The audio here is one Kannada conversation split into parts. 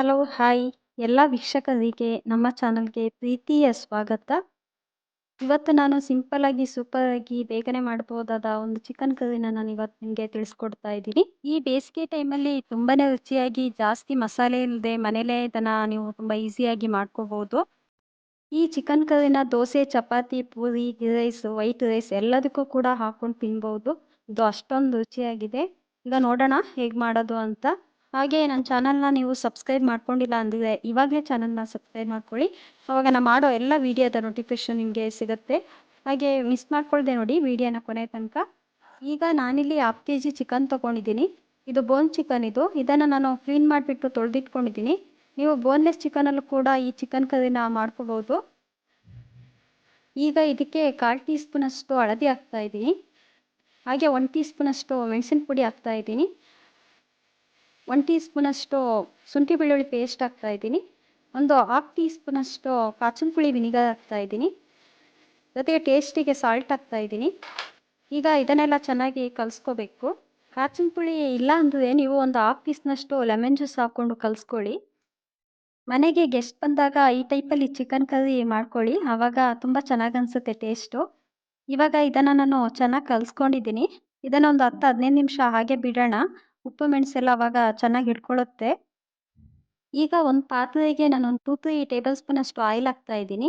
Hello, hi. ಎಲ್ಲ ವೀಕ್ಷಕರಿಗೆ ನಮ್ಮ ಚಾನಲ್ಗೆ ಪ್ರೀತಿಯ ಸ್ವಾಗತ. ಇವತ್ತು ನಾನು ಸಿಂಪಲ್ ಆಗಿ, ಸೂಪರ್ ಆಗಿ ಬೇಗನೆ ಮಾಡ್ಬೋದಾದ ಒಂದು ಚಿಕನ್ ಕರಿನ ನಾನು ಇವತ್ತು ನಿಮಗೆ ತಿಳಿಸ್ಕೊಡ್ತಾ ಇದ್ದೀನಿ. ಈ ಬೇಸಿಗೆ ಟೈಮಲ್ಲಿ ತುಂಬಾ ರುಚಿಯಾಗಿ, ಜಾಸ್ತಿ ಮಸಾಲೆ ಇಲ್ಲದೆ ಮನೇಲೇ ಇದನ್ನು ನೀವು ತುಂಬ ಈಸಿಯಾಗಿ ಮಾಡ್ಕೋಬೋದು. ಈ ಚಿಕನ್ ಕರಿನ dosa, chapati, puri ghee rice, white rice ಎಲ್ಲದಕ್ಕೂ ಕೂಡ ಹಾಕೊಂಡು ತಿನ್ಬೋದು. ಇದು ಅಷ್ಟೊಂದು ರುಚಿಯಾಗಿದೆ. ಈಗ ನೋಡೋಣ ಹೇಗೆ ಮಾಡೋದು ಅಂತ. ಹಾಗೆ ನನ್ನ ಚಾನಲ್ನ ನೀವು ಸಬ್ಸ್ಕ್ರೈಬ್ ಮಾಡ್ಕೊಂಡಿಲ್ಲ ಅಂದರೆ ಇವಾಗಲೇ ಚಾನಲ್ನ ಸಬ್ಸ್ಕ್ರೈಬ್ ಮಾಡ್ಕೊಳ್ಳಿ. ಅವಾಗ ನಾನು ಮಾಡೋ ಎಲ್ಲ ವೀಡಿಯೋದ ನೋಟಿಫಿಕೇಶನ್ ನಿಮಗೆ ಸಿಗುತ್ತೆ. ಹಾಗೆ ಮಿಸ್ ಮಾಡ್ಕೊಳ್ಳದೆ ನೋಡಿ ವೀಡಿಯೋನ ಕೊನೆ ತನಕ. ಈಗ ನಾನಿಲ್ಲಿ ಹಾಫ್ ಕೆ ಜಿ ಚಿಕನ್ ತೊಗೊಂಡಿದ್ದೀನಿ. ಇದು ಬೋನ್ ಚಿಕನ್ ಇದು. ಇದನ್ನು ನಾನು ಕ್ಲೀನ್ ಮಾಡಿಬಿಟ್ಟು ತೊಳೆದಿಟ್ಕೊಂಡಿದ್ದೀನಿ. ನೀವು ಬೋನ್ಲೆಸ್ ಚಿಕನಲ್ಲೂ ಕೂಡ ಈ ಚಿಕನ್ ಕರಿನ ಮಾಡ್ಕೋಬೋದು. ಈಗ ಇದಕ್ಕೆ ಕಾಲು ಟೀ ಸ್ಪೂನಷ್ಟು ಹಳದಿ ಹಾಕ್ತಾ ಇದ್ದೀನಿ. ಹಾಗೆ ಒನ್ ಟೀ ಸ್ಪೂನಷ್ಟು ಮೆಣಸಿನ ಪುಡಿ ಹಾಕ್ತಾ ಇದ್ದೀನಿ. ಒನ್ ಟೀ ಸ್ಪೂನಷ್ಟು ಶುಂಠಿ ಬೆಳ್ಳುಳ್ಳಿ ಪೇಸ್ಟ್ ಹಾಕ್ತಾ ಇದ್ದೀನಿ. ಒಂದು ಹಾಫ್ ಟೀ ಸ್ಪೂನಷ್ಟು ಕಾಚಿನ ಪುಳಿ ವಿನಿಗರ್ ಹಾಕ್ತಾ ಇದ್ದೀನಿ. ಜೊತೆಗೆ ಟೇಸ್ಟಿಗೆ ಸಾಲ್ಟ್ ಹಾಕ್ತಾ ಇದ್ದೀನಿ. ಈಗ ಇದನ್ನೆಲ್ಲ ಚೆನ್ನಾಗಿ ಕಲಿಸ್ಕೋಬೇಕು. ಕಾಚಿನ ಪುಳಿ ಇಲ್ಲ ಅಂದರೆ ನೀವು ಒಂದು ಹಾಫ್ ಪೀಸ್ನಷ್ಟು ಲೆಮನ್ ಜ್ಯೂಸ್ ಹಾಕ್ಕೊಂಡು ಕಲಿಸ್ಕೊಳ್ಳಿ. ಮನೆಗೆ ಗೆಸ್ಟ್ ಬಂದಾಗ ಈ ಟೈಪಲ್ಲಿ ಚಿಕನ್ ಕರಿ ಮಾಡ್ಕೊಳ್ಳಿ. ಆವಾಗ ತುಂಬ ಚೆನ್ನಾಗಿ ಅನಿಸುತ್ತೆ ಟೇಸ್ಟು ಇವಾಗ ಇದನ್ನು ನಾನು ಚೆನ್ನಾಗಿ ಕಲಿಸ್ಕೊಂಡಿದ್ದೀನಿ. ಇದನ್ನು ಒಂದು ಹತ್ತು ಹದಿನೈದು ನಿಮಿಷ ಹಾಗೆ ಬಿಡೋಣ. ಉಪ್ಪು ಮೆಣಸೆಲ್ಲ ಅವಾಗ ಚೆನ್ನಾಗಿ ಹಿಡ್ಕೊಳ್ಳುತ್ತೆ ಈಗ ಒಂದು ಪಾತ್ರೆಗೆ ನಾನು ಒಂದು ಟೂ ತ್ರೀ ಟೇಬಲ್ ಸ್ಪೂನ್ ಅಷ್ಟು ಆಯಿಲ್ ಹಾಕ್ತಾ ಇದ್ದೀನಿ.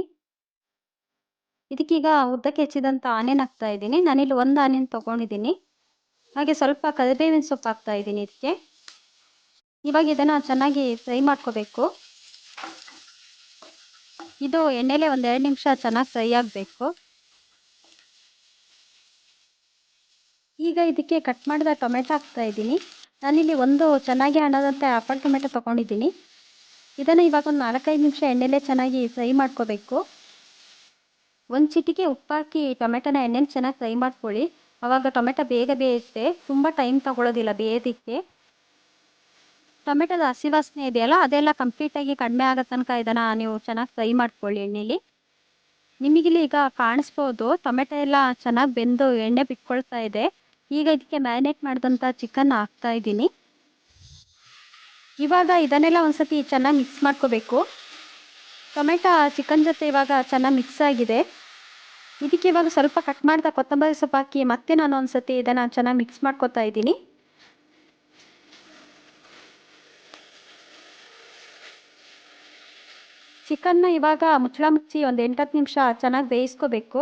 ಇದಕ್ಕೀಗ ಉದ್ದಕ್ಕೆ ಹೆಚ್ಚಿದಂಥ ಆನಿಯನ್ ಹಾಕ್ತಾ ಇದ್ದೀನಿ. ನಾನಿಲ್ಲಿ ಒಂದು ಆನಿಯನ್ ತೊಗೊಂಡಿದ್ದೀನಿ. ಹಾಗೆ ಸ್ವಲ್ಪ ಕರಿಬೇವಿನ ಸೊಪ್ಪು ಹಾಕ್ತಾ ಇದ್ದೀನಿ ಇದಕ್ಕೆ. ಇವಾಗ ಇದನ್ನು ಚೆನ್ನಾಗಿ ಫ್ರೈ ಮಾಡ್ಕೋಬೇಕು. ಇದು ಎಣ್ಣೆಲೆ ಎರಡು ನಿಮಿಷ ಚೆನ್ನಾಗಿ ಫ್ರೈ ಆಗಬೇಕು. ಈಗ ಇದಕ್ಕೆ ಕಟ್ ಮಾಡಿದ ಟೊಮೆಟೊ ಹಾಕ್ತಾ ಇದ್ದೀನಿ. ನಾನಿಲ್ಲಿ ಒಂದು ಚೆನ್ನಾಗಿ ಹಣದಂತೆ ಆಪಲ್ ಟೊಮೆಟೊ ತೊಗೊಂಡಿದ್ದೀನಿ. ಇದನ್ನು ಇವಾಗ ಒಂದು ನಾಲ್ಕೈದು ನಿಮಿಷ ಎಣ್ಣೆಲೇ ಚೆನ್ನಾಗಿ ಫ್ರೈ ಮಾಡ್ಕೋಬೇಕು. ಒಂದು ಚಿಟಿಕೆ ಉಪ್ಪಾಕಿ ಟೊಮೆಟೊನ ಎಣ್ಣೆನ ಚೆನ್ನಾಗಿ ಫ್ರೈ ಮಾಡ್ಕೊಳ್ಳಿ. ಆವಾಗ ಟೊಮೆಟೊ ಬೇಗ ಬೇಯುತ್ತೆ. ತುಂಬ ಟೈಮ್ ತಗೊಳ್ಳೋದಿಲ್ಲ ಬೇಯೋದಕ್ಕೆ. ಟೊಮೆಟೊದ ಹಸಿ ವಾಸನೆ ಇದೆಯಲ್ಲ, ಅದೆಲ್ಲ ಕಂಪ್ಲೀಟಾಗಿ ಕಡಿಮೆ ಆಗೋ ತನಕ ಇದನ್ನು ನೀವು ಚೆನ್ನಾಗಿ ಫ್ರೈ ಮಾಡ್ಕೊಳ್ಳಿ ಎಣ್ಣೆಲಿ. ನಿಮಗಿಲ್ಲಿ ಈಗ ಕಾಣಿಸ್ಬೋದು, ಟೊಮೆಟೊ ಎಲ್ಲ ಚೆನ್ನಾಗಿ ಬೆಂದು ಎಣ್ಣೆ ಬಿಟ್ಕೊಳ್ತಾ ಇದೆ. ಈಗ ಇದಕ್ಕೆ ಮ್ಯಾರಿನೇಟ್ ಮಾಡಿದಂಥ ಚಿಕನ್ ಹಾಕ್ತಾ ಇದ್ದೀನಿ. ಇವಾಗ ಇದನ್ನೆಲ್ಲ ಒಂದ್ಸತಿ ಚೆನ್ನಾಗಿ ಮಿಕ್ಸ್ ಮಾಡ್ಕೋಬೇಕು. ಟೊಮೆಟೊ ಚಿಕನ್ ಜೊತೆ ಇವಾಗ ಚೆನ್ನಾಗಿ ಮಿಕ್ಸ್ ಆಗಿದೆ. ಇದಕ್ಕೆ ಇವಾಗ ಸ್ವಲ್ಪ ಕಟ್ ಮಾಡಿದ ಕೊತ್ತಂಬರಿ ಸೊಪ್ಪು ಹಾಕಿ ಮತ್ತೆ ನಾನು ಒಂದ್ಸತಿ ಇದನ್ನು ಚೆನ್ನಾಗಿ ಮಿಕ್ಸ್ ಮಾಡ್ಕೊತಾ ಇದ್ದೀನಿ. ಚಿಕನ್ನ ಇವಾಗ ಮುಚ್ಚಳ ಮುಚ್ಚಿ ಒಂದು ಎಂಟತ್ತು ನಿಮಿಷ ಚೆನ್ನಾಗಿ ಬೇಯಿಸ್ಕೋಬೇಕು.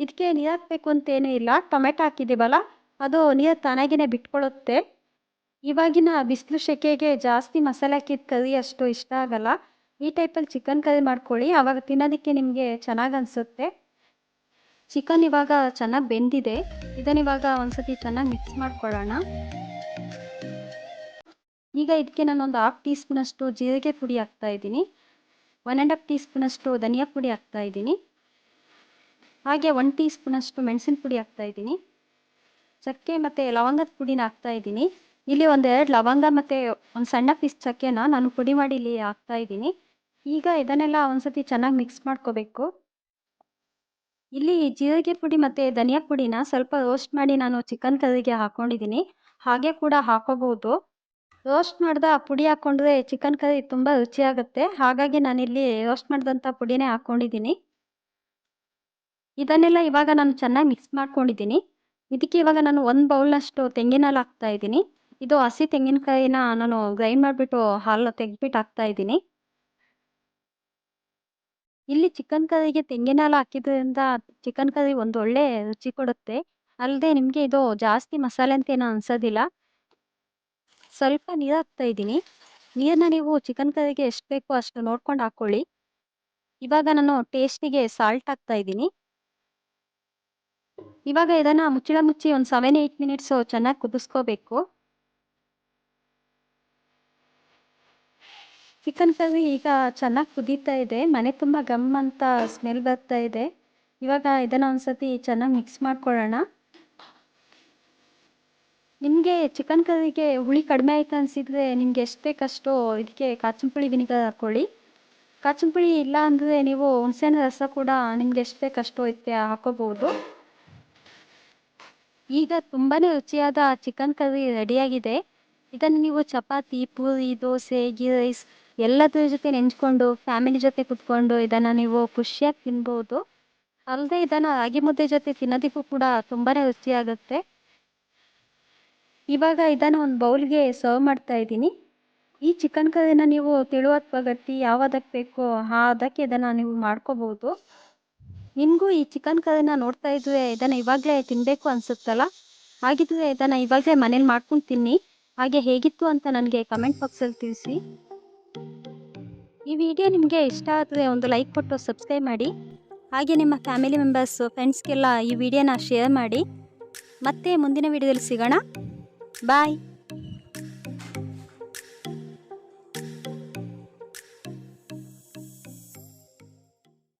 ಇದಕ್ಕೆ ನೀರು ಹಾಕಬೇಕು ಅಂತೇನೂ ಇಲ್ಲ. ಟೊಮೆಟೊ ಹಾಕಿದ್ದೀವಲ್ಲ ಅದು ನೀರು ತಾನಾಗಿಯೇ ಬಿಟ್ಕೊಳ್ಳುತ್ತೆ ಇವಾಗಿನ ಬಿಸಿಲು ಸೆಕೆಗೆ ಜಾಸ್ತಿ ಮಸಾಲೆ ಹಾಕಿದ ಕರಿ ಅಷ್ಟು ಇಷ್ಟ ಆಗಲ್ಲ. ಈ ಟೈಪಲ್ಲಿ ಚಿಕನ್ ಕರಿ ಮಾಡ್ಕೊಳ್ಳಿ ಆವಾಗ ತಿನ್ನೋದಕ್ಕೆ ನಿಮಗೆ ಚೆನ್ನಾಗಿ ಅನಿಸುತ್ತೆ. ಚಿಕನ್ ಇವಾಗ ಚೆನ್ನಾಗಿ ಬೆಂದಿದೆ. ಇದನ್ನು ಇವಾಗ ಒಂದ್ಸತಿ ಚೆನ್ನಾಗಿ ಮಿಕ್ಸ್ ಮಾಡ್ಕೊಳ್ಳೋಣ. ಈಗ ಇದಕ್ಕೆ ನಾನು ಒಂದು ಹಾಫ್ ಟೀ ಸ್ಪೂನಷ್ಟು ಜೀರಿಗೆ ಪುಡಿ ಹಾಕ್ತಾ ಇದ್ದೀನಿ. ಒನ್ ಆ್ಯಂಡ್ ಹಾಫ್ ಟೀ ಸ್ಪೂನಷ್ಟು ಧನಿಯಾ ಪುಡಿ ಹಾಕ್ತಾ ಇದ್ದೀನಿ. ಹಾಗೆ ಒನ್ ಟೀ ಸ್ಪೂನಷ್ಟು ಮೆಣಸಿನ ಪುಡಿ ಹಾಕ್ತಾ ಇದ್ದೀನಿ. ಚಕ್ಕೆ ಮತ್ತು ಲವಂಗದ ಪುಡಿನ ಹಾಕ್ತಾ ಇದ್ದೀನಿ. ಇಲ್ಲಿ ಒಂದೆರಡು ಲವಂಗ ಮತ್ತು ಒಂದು ಸಣ್ಣ ಪೀಸ್ ಚಕ್ಕೆನ ನಾನು ಪುಡಿ ಮಾಡಿ ಇಲ್ಲಿ ಹಾಕ್ತಾ ಇದ್ದೀನಿ. ಈಗ ಇದನ್ನೆಲ್ಲ ಒಂದ್ಸತಿ ಚೆನ್ನಾಗಿ ಮಿಕ್ಸ್ ಮಾಡ್ಕೋಬೇಕು. ಇಲ್ಲಿ ಜೀರಿಗೆ ಪುಡಿ ಮತ್ತು ಧನಿಯಾ ಪುಡಿನ ಸ್ವಲ್ಪ ರೋಸ್ಟ್ ಮಾಡಿ ನಾನು ಚಿಕನ್ ಕರಿಗೆ ಹಾಕ್ಕೊಂಡಿದ್ದೀನಿ ಹಾಗೆ ಕೂಡ ಹಾಕೋಬಹುದು. ರೋಸ್ಟ್ ಮಾಡಿದ ಪುಡಿ ಹಾಕ್ಕೊಂಡ್ರೆ ಚಿಕನ್ ಕರಿ ತುಂಬ ರುಚಿಯಾಗುತ್ತೆ. ಹಾಗಾಗಿ ನಾನಿಲ್ಲಿ ರೋಸ್ಟ್ ಮಾಡಿದಂಥ ಪುಡಿನೇ ಹಾಕ್ಕೊಂಡಿದ್ದೀನಿ ಇದನ್ನೆಲ್ಲ ಇವಾಗ ನಾನು ಚೆನ್ನಾಗಿ ಮಿಕ್ಸ್ ಮಾಡ್ಕೊಂಡಿದ್ದೀನಿ. ಇದಕ್ಕೆ ಇವಾಗ ನಾನು ಒಂದು ಬೌಲ್ನಷ್ಟು ತೆಂಗಿನ ಹಾಲು ಹಾಕ್ತಾ ಇದ್ದೀನಿ. ಇದು ಹಸಿ ತೆಂಗಿನಕಾಯಿನ ನಾನು ಗ್ರೈಂಡ್ ಮಾಡಿಬಿಟ್ಟು ಹಾಲು ತೆಗೆದ್ಬಿಟ್ಟು ಹಾಕ್ತಾ ಇದ್ದೀನಿ. ಇಲ್ಲಿ ಚಿಕನ್ ಕರಿಗೆ ತೆಂಗಿನ ಹಾಲು ಹಾಕಿದ್ರಿಂದ ಚಿಕನ್ ಕರಿ ಒಂದು ಒಳ್ಳೆ ರುಚಿ ಕೊಡುತ್ತೆ. ಅಲ್ಲದೆ ನಿಮಗೆ ಇದು ಜಾಸ್ತಿ ಮಸಾಲೆ ಅಂತ ಏನೋ ಅನ್ಸೋದಿಲ್ಲ. ಸ್ವಲ್ಪ ನೀರು ಹಾಕ್ತಾ ಇದ್ದೀನಿ. ನೀರನ್ನ ನೀವು ಚಿಕನ್ ಕರಿಗೆ ಎಷ್ಟು ಬೇಕೋ ಅಷ್ಟು ನೋಡ್ಕೊಂಡು ಹಾಕ್ಕೊಳ್ಳಿ ಇವಾಗ ನಾನು ಟೇಸ್ಟಿಗೆ ಸಾಲ್ಟ್ ಹಾಕ್ತಾ ಇದ್ದೀನಿ. ಇವಾಗ ಇದನ್ನು ಮುಚ್ಚಳ ಮುಚ್ಚಿ ಒಂದು ಸೆವೆನ್ ಏಯ್ಟ್ ಮಿನಿಟ್ಸು ಚೆನ್ನಾಗಿ ಕುದಿಸ್ಕೋಬೇಕು. ಚಿಕನ್ ಕರಿ ಈಗ ಚೆನ್ನಾಗಿ ಕುದೀತಾ ಇದೆ. ಮನೆ ತುಂಬ ಗಮ್ ಅಂತ ಸ್ಮೆಲ್ ಬರ್ತಾ ಇದೆ. ಇವಾಗ ಇದನ್ನು ಒಂದ್ಸತಿ ಚೆನ್ನಾಗಿ ಮಿಕ್ಸ್ ಮಾಡ್ಕೊಳ್ಳೋಣ. ನಿಮಗೆ ಚಿಕನ್ ಕರಿಗೆ ಹುಳಿ ಕಡಿಮೆ ಆಯ್ತು ಅನಿಸಿದರೆ ನಿಮ್ಗೆ ಎಷ್ಟು ಬೇಕಷ್ಟು ಇದಕ್ಕೆ ಕಾಚಿನ ಪುಳಿ ವಿನಿಗರ್ ಹಾಕ್ಕೊಳ್ಳಿ. ಪುಳಿ ಇಲ್ಲ ಅಂದರೆ ನೀವು ಹುಣಸೆಹಣ್ಣು ರಸ ಕೂಡ ನಿಮ್ಗೆ ಎಷ್ಟು ಬೇಕಷ್ಟು ಇದಕ್ಕೆ ಹಾಕೋಬಹುದು. ಈಗ ತುಂಬಾ ರುಚಿಯಾದ ಚಿಕನ್ ಕರಿ ರೆಡಿಯಾಗಿದೆ. ಇದನ್ನು ನೀವು ಚಪಾತಿ, ಪೂರಿ, ದೋಸೆ ಗೀ ರೈಸ್ ಎಲ್ಲದರ ಜೊತೆ ನೆಂಚ್ಕೊಂಡು ಫ್ಯಾಮಿಲಿ ಜೊತೆ ಕುತ್ಕೊಂಡು ಇದನ್ನು ನೀವು ಖುಷಿಯಾಗಿ ತಿನ್ಬೋದು. ಅಲ್ಲದೆ ಇದನ್ನು ರಾಗಿ ಮುದ್ದೆ ಜೊತೆ ತಿನ್ನೋದಕ್ಕೂ ಕೂಡ ತುಂಬಾ ರುಚಿಯಾಗುತ್ತೆ. ಇವಾಗ ಇದನ್ನು ಒಂದು ಬೌಲ್ಗೆ ಸರ್ವ್ ಮಾಡ್ತಾ ಇದ್ದೀನಿ. ಈ ಚಿಕನ್ ಕರಿನ ನೀವು ತಿಳುವತ್ವ ಗಟ್ಟಿ ಯಾವ್ದಕ್ಕೆ ಬೇಕೋ ಆ ಅದಕ್ಕೆ ಇದನ್ನು ನೀವು ಮಾಡ್ಕೋಬೋದು. ನಿಮಗೂ ಈ ಚಿಕನ್ ಕರಿನ ನೋಡ್ತಾ ಇದ್ರೆ ಇದನ್ನು ಇವಾಗಲೇ ತಿನ್ನಬೇಕು ಅನಿಸುತ್ತಲ್ಲ? ಹಾಗಿದ್ರೆ ಇದನ್ನು ಇವಾಗಲೇ ಮನೇಲಿ ಮಾಡ್ಕೊಂಡು ತಿನ್ನಿ. ಹಾಗೆ ಹೇಗಿತ್ತು ಅಂತ ನನಗೆ ಕಮೆಂಟ್ ಬಾಕ್ಸಲ್ಲಿ ತಿಳಿಸಿ ಈ ವಿಡಿಯೋ ನಿಮಗೆ ಇಷ್ಟ ಆದರೆ ಒಂದು ಲೈಕ್ ಕೊಟ್ಟು ಸಬ್ಸ್ಕ್ರೈಬ್ ಮಾಡಿ. ಹಾಗೆ ನಿಮ್ಮ ಫ್ಯಾಮಿಲಿ ಮೆಂಬರ್ಸು, ಫ್ರೆಂಡ್ಸ್ಗೆಲ್ಲ ಈ ವಿಡಿಯೋನ ಶೇರ್ ಮಾಡಿ. ಮತ್ತೆ ಮುಂದಿನ ವಿಡಿಯೋದಲ್ಲಿ ಸಿಗೋಣ. ಬಾಯ್.